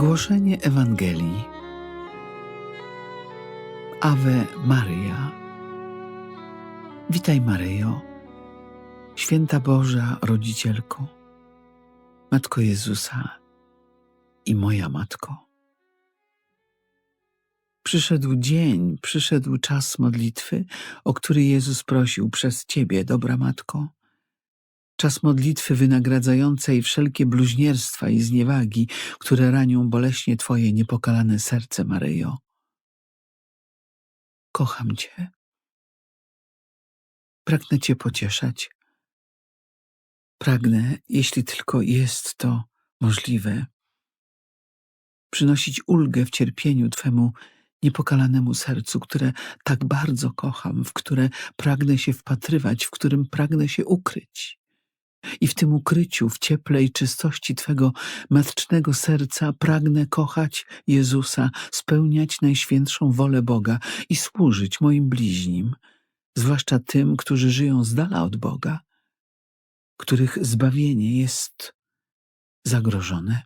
Głoszenie Ewangelii. Ave Maria. Witaj Maryjo, święta Boża Rodzicielko, Matko Jezusa i moja Matko. Przyszedł dzień, przyszedł czas modlitwy, o który Jezus prosił przez Ciebie, dobra Matko. Czas modlitwy wynagradzającej wszelkie bluźnierstwa i zniewagi, które ranią boleśnie Twoje niepokalane serce, Maryjo. Kocham Cię. Pragnę Cię pocieszać. Pragnę, jeśli tylko jest to możliwe, przynosić ulgę w cierpieniu Twemu niepokalanemu sercu, które tak bardzo kocham, w które pragnę się wpatrywać, w którym pragnę się ukryć. I w tym ukryciu, w cieple i czystości Twego matcznego serca pragnę kochać Jezusa, spełniać najświętszą wolę Boga i służyć moim bliźnim, zwłaszcza tym, którzy żyją z dala od Boga, których zbawienie jest zagrożone.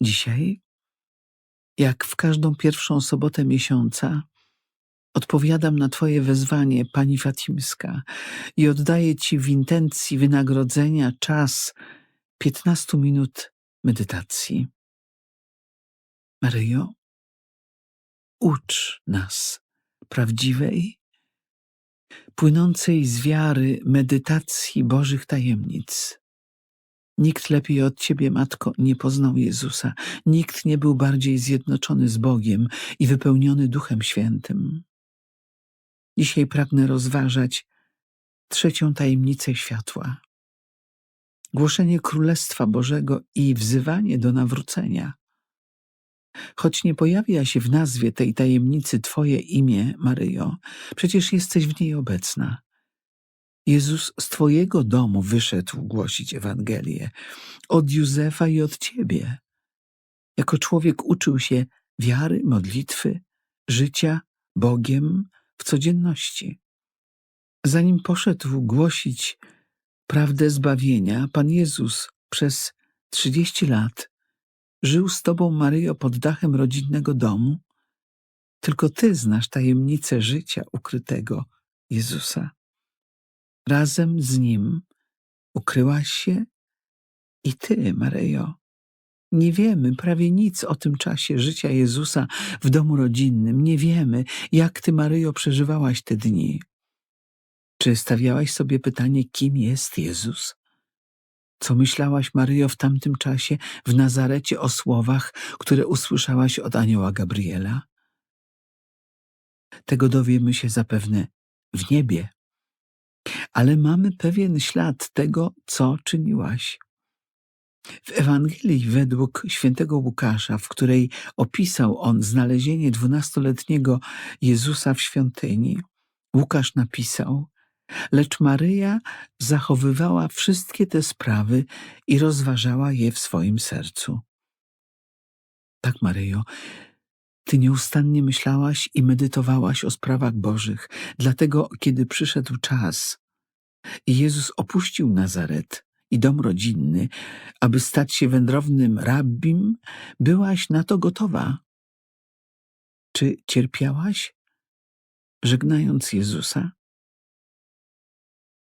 Dzisiaj, jak w każdą pierwszą sobotę miesiąca, Odpowiadam na Twoje wezwanie, Pani Fatimska, i oddaję Ci w intencji wynagrodzenia czas 15 minut medytacji. Maryjo, ucz nas prawdziwej, płynącej z wiary medytacji Bożych tajemnic. Nikt lepiej od Ciebie, Matko, nie poznał Jezusa. Nikt nie był bardziej zjednoczony z Bogiem i wypełniony Duchem Świętym. Dzisiaj pragnę rozważać trzecią tajemnicę światła. Głoszenie Królestwa Bożego i wzywanie do nawrócenia. Choć nie pojawia się w nazwie tej tajemnicy Twoje imię, Maryjo, przecież jesteś w niej obecna. Jezus z Twojego domu wyszedł głosić Ewangelię, od Józefa i od Ciebie. Jako człowiek uczył się wiary, modlitwy, życia Bogiem, w codzienności. Zanim poszedł głosić prawdę zbawienia, Pan Jezus przez trzydzieści lat żył z Tobą, Maryjo, pod dachem rodzinnego domu. Tylko Ty znasz tajemnicę życia ukrytego Jezusa. Razem z Nim ukryłaś się i Ty, Maryjo, nie wiemy prawie nic o tym czasie życia Jezusa w domu rodzinnym. Nie wiemy, jak ty, Maryjo, przeżywałaś te dni. Czy stawiałaś sobie pytanie, kim jest Jezus? Co myślałaś, Maryjo, w tamtym czasie w Nazarecie o słowach, które usłyszałaś od anioła Gabriela? Tego dowiemy się zapewne w niebie. Ale mamy pewien ślad tego, co czyniłaś. W Ewangelii według świętego Łukasza, w której opisał on znalezienie dwunastoletniego Jezusa w świątyni, Łukasz napisał, lecz Maryja zachowywała wszystkie te sprawy i rozważała je w swoim sercu. Tak, Maryjo, ty nieustannie myślałaś i medytowałaś o sprawach Bożych, dlatego kiedy przyszedł czas i Jezus opuścił Nazaret, i dom rodzinny, aby stać się wędrownym rabbim, byłaś na to gotowa. Czy cierpiałaś, żegnając Jezusa?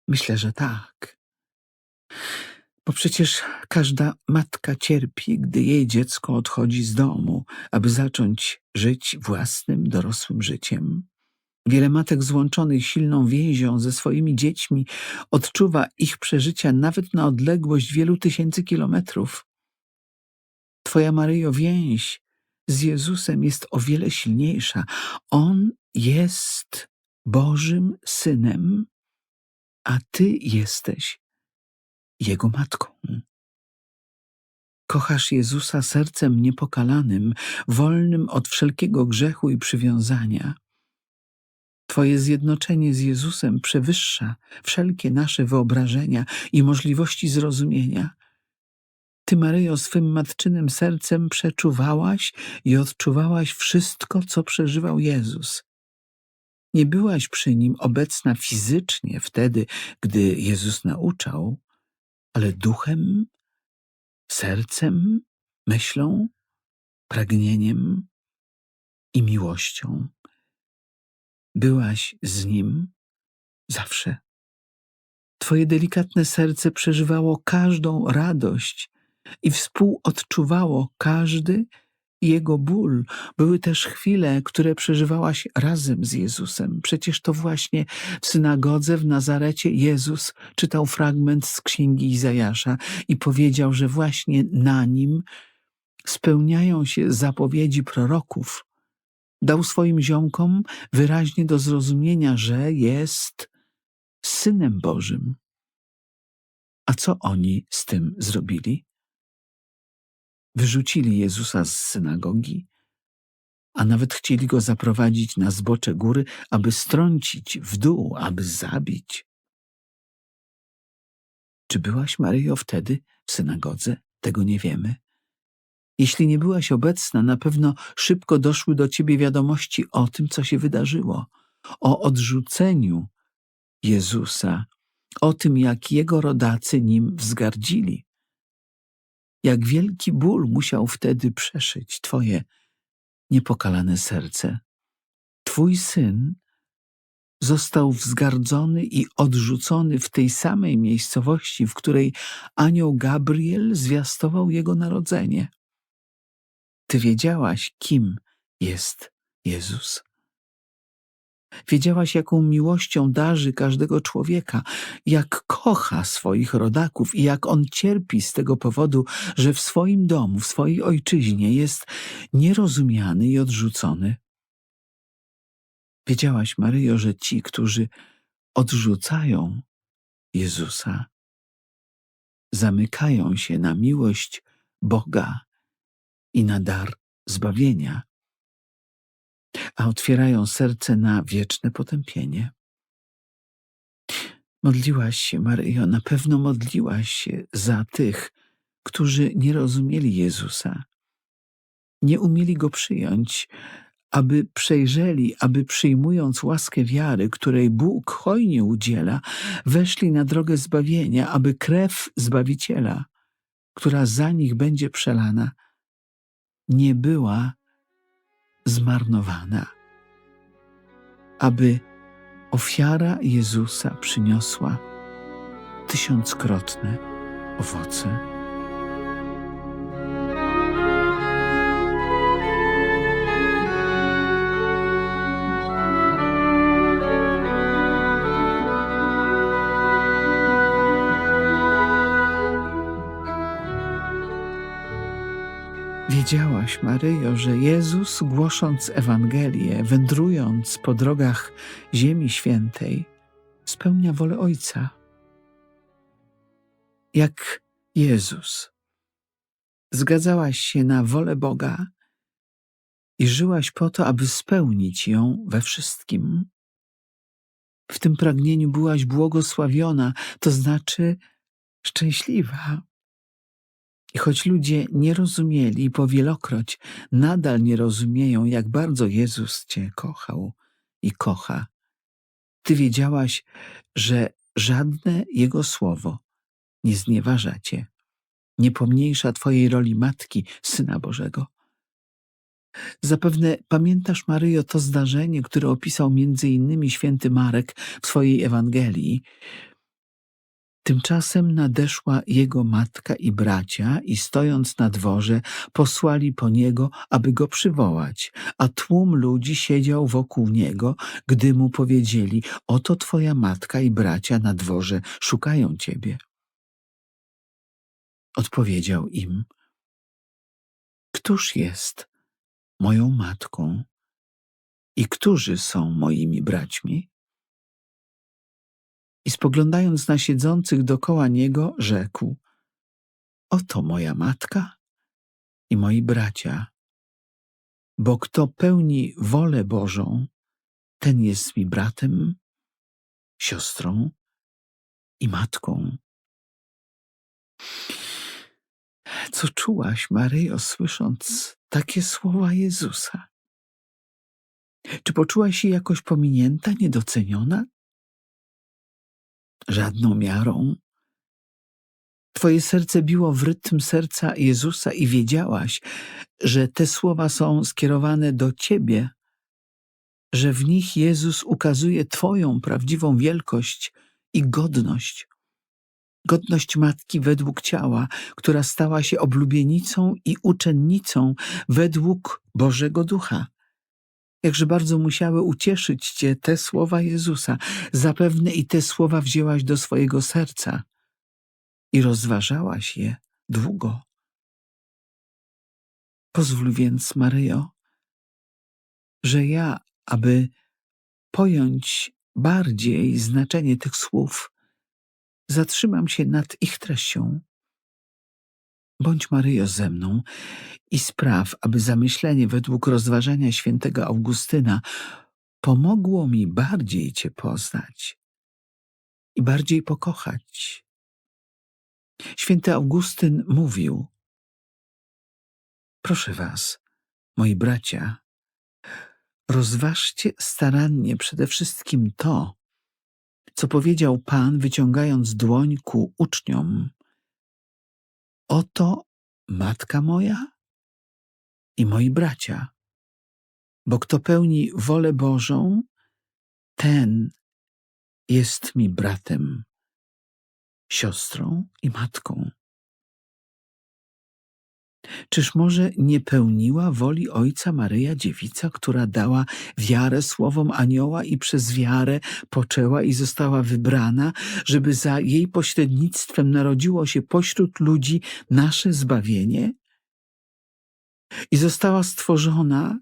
Myślę, że tak. Bo przecież każda matka cierpi, gdy jej dziecko odchodzi z domu, aby zacząć żyć własnym, dorosłym życiem. Wiele matek złączonych silną więzią ze swoimi dziećmi odczuwa ich przeżycia nawet na odległość wielu tysięcy kilometrów. Twoja Maryjo więź z Jezusem jest o wiele silniejsza. On jest Bożym Synem, a Ty jesteś Jego Matką. Kochasz Jezusa sercem niepokalanym, wolnym od wszelkiego grzechu i przywiązania. Twoje zjednoczenie z Jezusem przewyższa wszelkie nasze wyobrażenia i możliwości zrozumienia. Ty, Maryjo, swym matczynym sercem przeczuwałaś i odczuwałaś wszystko, co przeżywał Jezus. Nie byłaś przy nim obecna fizycznie wtedy, gdy Jezus nauczał, ale duchem, sercem myślą, pragnieniem i miłością. Byłaś z nim zawsze. Twoje delikatne serce przeżywało każdą radość i współodczuwało każdy jego ból. Były też chwile, które przeżywałaś razem z Jezusem. Przecież to właśnie w synagodze w Nazarecie Jezus czytał fragment z księgi Izajasza i powiedział, że właśnie na nim spełniają się zapowiedzi proroków. Dał swoim ziomkom wyraźnie do zrozumienia, że jest Synem Bożym. A co oni z tym zrobili? Wyrzucili Jezusa z synagogi, a nawet chcieli go zaprowadzić na zbocze góry, aby strącić w dół, aby zabić. Czy byłaś, Maryjo, wtedy w synagodze? Tego nie wiemy. Jeśli nie byłaś obecna, na pewno szybko doszły do ciebie wiadomości o tym, co się wydarzyło, o odrzuceniu Jezusa, o tym, jak jego rodacy nim wzgardzili. Jak wielki ból musiał wtedy przeszyć twoje niepokalane serce. Twój syn został wzgardzony i odrzucony w tej samej miejscowości, w której anioł Gabriel zwiastował jego narodzenie. Ty wiedziałaś, kim jest Jezus. Wiedziałaś, jaką miłością darzy każdego człowieka, jak kocha swoich rodaków i jak on cierpi z tego powodu, że w swoim domu, w swojej ojczyźnie jest nierozumiany i odrzucony. Wiedziałaś, Maryjo, że ci, którzy odrzucają Jezusa, zamykają się na miłość Boga i na dar zbawienia a otwierają serce na wieczne potępienie. Modliłaś się, Maryjo, na pewno modliłaś się za tych, którzy nie rozumieli Jezusa, nie umieli Go przyjąć, aby przejrzeli, aby przyjmując łaskę wiary, której Bóg hojnie udziela, weszli na drogę zbawienia, aby krew Zbawiciela, która za nich będzie przelana, nie była zmarnowana, aby ofiara Jezusa przyniosła tysiąckrotne owoce. Wiedziałaś, Maryjo, że Jezus, głosząc Ewangelię, wędrując po drogach Ziemi Świętej, spełnia wolę Ojca. Jak Jezus, zgadzałaś się na wolę Boga i żyłaś po to, aby spełnić ją we wszystkim. W tym pragnieniu byłaś błogosławiona, to znaczy szczęśliwa. I choć ludzie nie rozumieli i powielokroć nadal nie rozumieją, jak bardzo Jezus Cię kochał i kocha, Ty wiedziałaś, że żadne Jego słowo nie znieważa Cię, nie pomniejsza Twojej roli Matki, Syna Bożego. Zapewne pamiętasz, Maryjo, to zdarzenie, które opisał między innymi święty Marek w swojej Ewangelii, Tymczasem nadeszła jego matka i bracia i stojąc na dworze posłali po niego, aby go przywołać, a tłum ludzi siedział wokół niego, gdy mu powiedzieli, oto twoja matka i bracia na dworze szukają ciebie. Odpowiedział im, któż jest moją matką i którzy są moimi braćmi? I spoglądając na siedzących dokoła niego, rzekł: Oto moja matka i moi bracia. Bo kto pełni wolę Bożą, ten jest mi bratem, siostrą i matką. Co czułaś, Maryjo, słysząc takie słowa Jezusa? Czy poczułaś się jakoś pominięta, niedoceniona? Żadną miarą Twoje serce biło w rytm serca Jezusa i wiedziałaś, że te słowa są skierowane do Ciebie, że w nich Jezus ukazuje Twoją prawdziwą wielkość i godność. Godność matki według ciała, która stała się oblubienicą i uczennicą według Bożego Ducha. Jakże bardzo musiały ucieszyć Cię te słowa Jezusa. Zapewne i te słowa wzięłaś do swojego serca i rozważałaś je długo. Pozwól więc, Maryjo, że ja, aby pojąć bardziej znaczenie tych słów, zatrzymam się nad ich treścią. Bądź Maryjo ze mną i spraw, aby zamyślenie według rozważania świętego Augustyna pomogło mi bardziej Cię poznać i bardziej pokochać. Święty Augustyn mówił: Proszę Was, moi bracia, rozważcie starannie przede wszystkim to, co powiedział Pan, wyciągając dłoń ku uczniom. Oto matka moja i moi bracia, bo kto pełni wolę Bożą, ten jest mi bratem, siostrą i matką. Czyż może nie pełniła woli Ojca Maryja Dziewica, która dała wiarę słowom anioła i przez wiarę poczęła i została wybrana, żeby za jej pośrednictwem narodziło się pośród ludzi nasze zbawienie? I została stworzona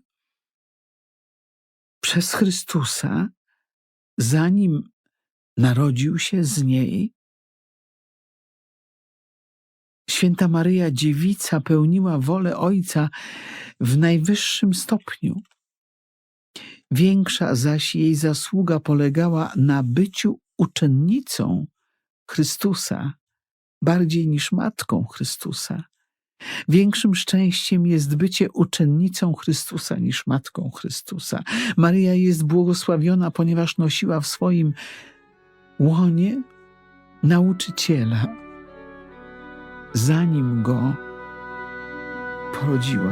przez Chrystusa, zanim narodził się z niej Święta Maryja Dziewica pełniła wolę Ojca w najwyższym stopniu. Większa zaś jej zasługa polegała na byciu uczennicą Chrystusa, bardziej niż matką Chrystusa. Większym szczęściem jest bycie uczennicą Chrystusa niż matką Chrystusa. Maryja jest błogosławiona, ponieważ nosiła w swoim łonie nauczyciela zanim go porodziła.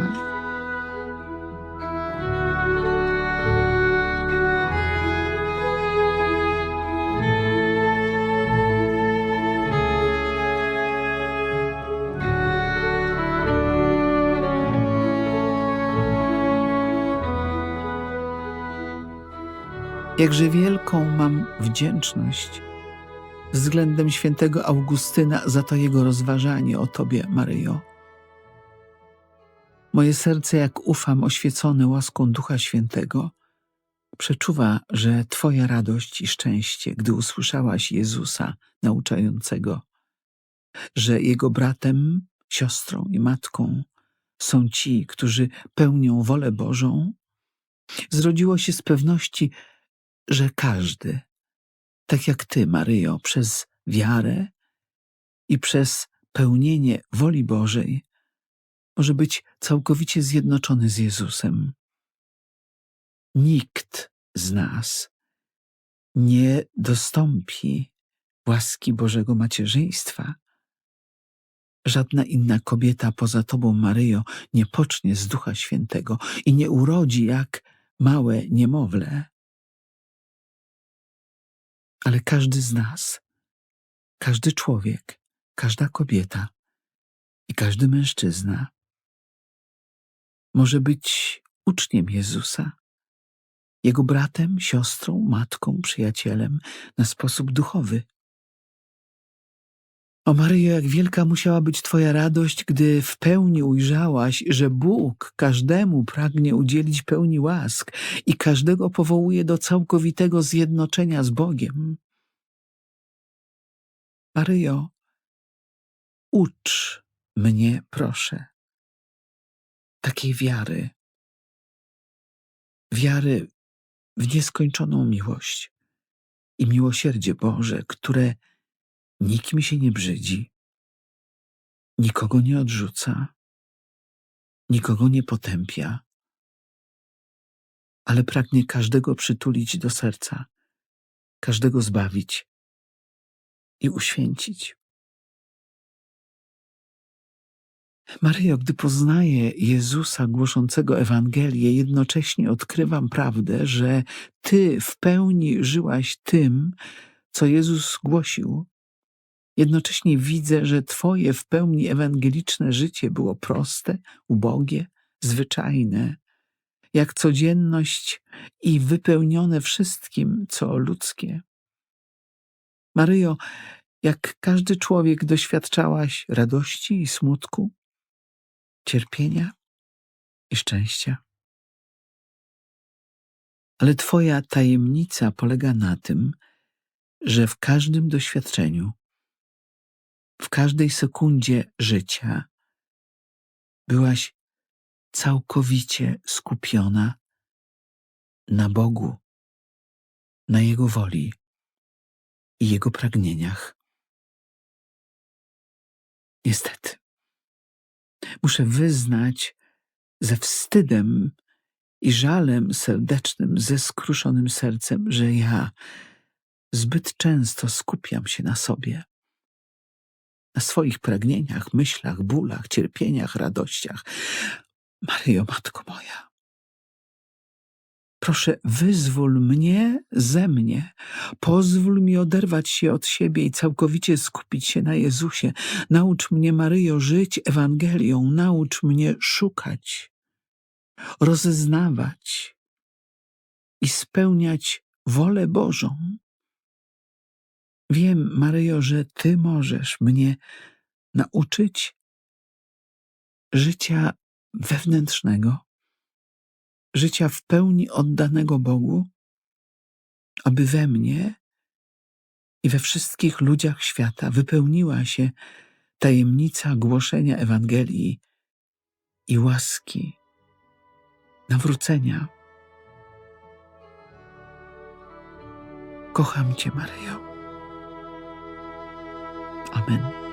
Jakże wielką mam wdzięczność względem świętego Augustyna za to jego rozważanie o Tobie, Maryjo. Moje serce, jak ufam, oświecone łaską Ducha Świętego, przeczuwa, że Twoja radość i szczęście, gdy usłyszałaś Jezusa nauczającego, że Jego bratem, siostrą i matką są ci, którzy pełnią wolę Bożą, zrodziło się z pewności, że każdy, tak jak Ty, Maryjo, przez wiarę i przez pełnienie woli Bożej, może być całkowicie zjednoczony z Jezusem. Nikt z nas nie dostąpi łaski Bożego macierzyństwa. Żadna inna kobieta poza Tobą, Maryjo, nie pocznie z Ducha Świętego i nie urodzi jak małe niemowlę ale każdy z nas, każdy człowiek, każda kobieta i każdy mężczyzna może być uczniem Jezusa, jego bratem, siostrą, matką, przyjacielem na sposób duchowy. O Maryjo, jak wielka musiała być Twoja radość, gdy w pełni ujrzałaś, że Bóg każdemu pragnie udzielić pełni łask i każdego powołuje do całkowitego zjednoczenia z Bogiem. Maryjo, ucz mnie, proszę, takiej wiary, wiary w nieskończoną miłość i miłosierdzie Boże, które nikim się nie brzydzi, nikogo nie odrzuca, nikogo nie potępia, ale pragnie każdego przytulić do serca, każdego zbawić i uświęcić. Maryjo, gdy poznaję Jezusa głoszącego Ewangelię, jednocześnie odkrywam prawdę, że Ty w pełni żyłaś tym, co Jezus głosił. Jednocześnie widzę, że Twoje w pełni ewangeliczne życie było proste, ubogie, zwyczajne, jak codzienność i wypełnione wszystkim, co ludzkie. Maryjo, jak każdy człowiek doświadczałaś radości i smutku, cierpienia i szczęścia. Ale Twoja tajemnica polega na tym, że w każdym doświadczeniu, w każdej sekundzie życia byłaś całkowicie skupiona na Bogu, na Jego woli i Jego pragnieniach. Niestety, muszę wyznać ze wstydem i żalem serdecznym, ze skruszonym sercem, że ja zbyt często skupiam się na sobie, swoich pragnieniach, myślach, bólach, cierpieniach, radościach. Maryjo, Matko moja, proszę, wyzwól mnie ze mnie. Pozwól mi oderwać się od siebie i całkowicie skupić się na Jezusie. Naucz mnie, Maryjo, żyć Ewangelią. Naucz mnie szukać, rozeznawać i spełniać wolę Bożą. Wiem, Maryjo, że Ty możesz mnie nauczyć życia wewnętrznego, życia w pełni oddanego Bogu, aby we mnie i we wszystkich ludziach świata wypełniła się tajemnica głoszenia Ewangelii i łaski, nawrócenia. Kocham Cię, Maryjo. Amen.